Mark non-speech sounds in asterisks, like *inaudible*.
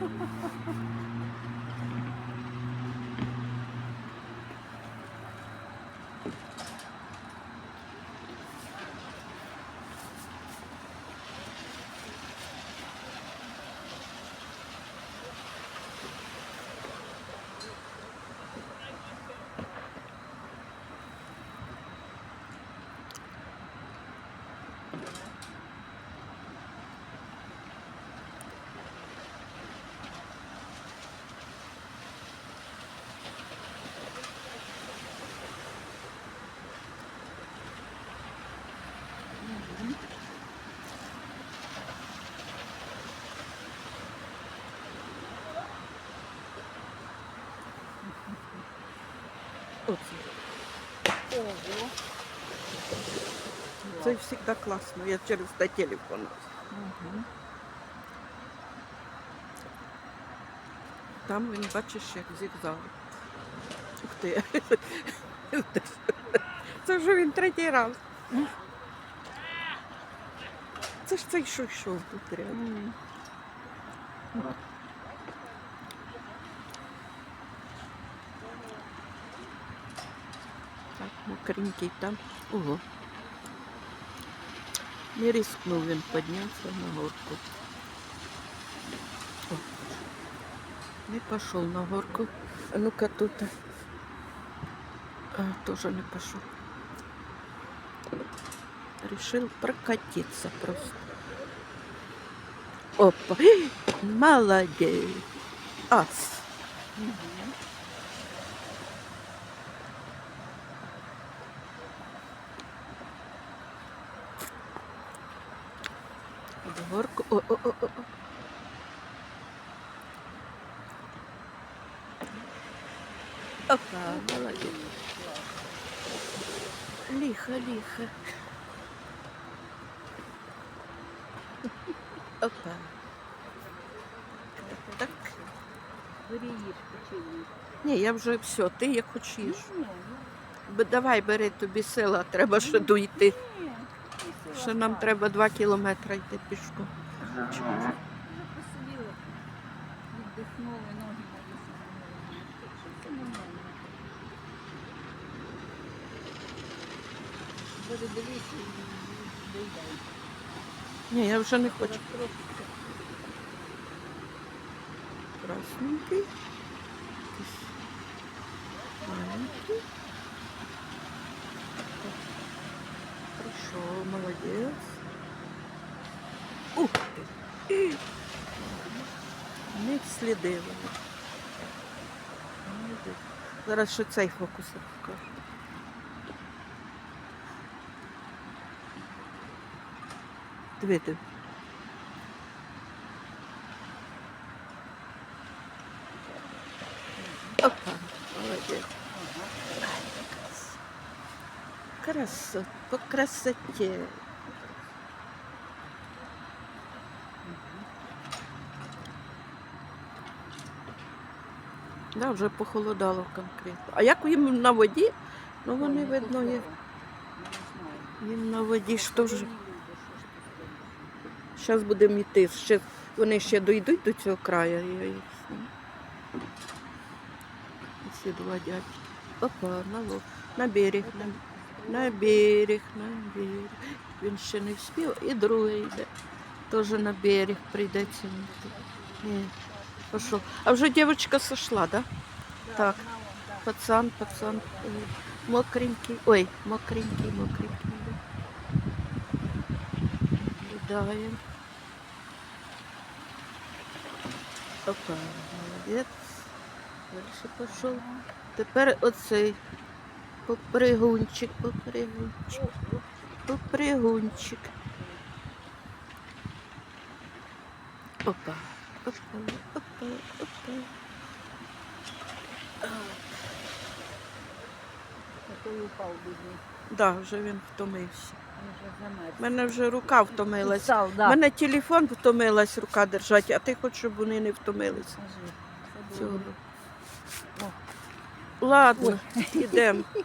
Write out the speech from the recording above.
Ha ha ha ha ha! Оце. Ого. Це завжди класно. Я через те телефон. Угу. Там він бачиш, як зігзаг. Ух ти. Це вже він третій раз. Це ж цей що йшов тут рядом. Так, мокренький там. Ого. Не рискнув він піднявся на горку. О. Не пошел на горку. А ну-ка тут. А, тоже не пошел. Решил прокатиться просто. Опа. Молодец. Ас. Под горку. О, о, о, о. Опа, молодец. Лихо, лихо. Опа. Так. Бери їж, почини. Ні, я вже все, ти як хочеш. Давай бери тобі сила, треба ще дойти. Ще нам треба два кілометри йти пішком. Вже посиділи, віддихнули, ноги навісили. Буде дивитися і. Ні, я вже не хочу. Красненький. Маленький. Молодець. Ух ти. Не слідили. Молодець. Зараз ще цей фокус покажу. Диви. Опа, молодец. Красот, по красоте. Да, вже похолодало конкретно. А як їм на воді? Ну вони видно є. Їм на воді ж теж. Зараз будемо йти. Ще, вони ще дійдуть до цього краю. Я їх. Ці два дядьки. Опа, на, ло- на берег. На, на берег, на берег. Він ще не вспів. І другий йде. Теж на берег прийдеться. Ні, пішов. А вже дівчинка сошла, да? Так. Пацан, пацан. е, Мокренький. Ой, мокренький, мокренький. Наблюдаем. Опа, молодець. Дальше пішов. Тепер оцей попригунчик, попригунчик, попригунчик. Опа, опа, Да, вже він втомився. У мене вже рука втомилась. У да. мене телефон втомилась рука держати, а ти хочеш, щоб вони не втомилися. Цього. Ладно, йдемо. *laughs*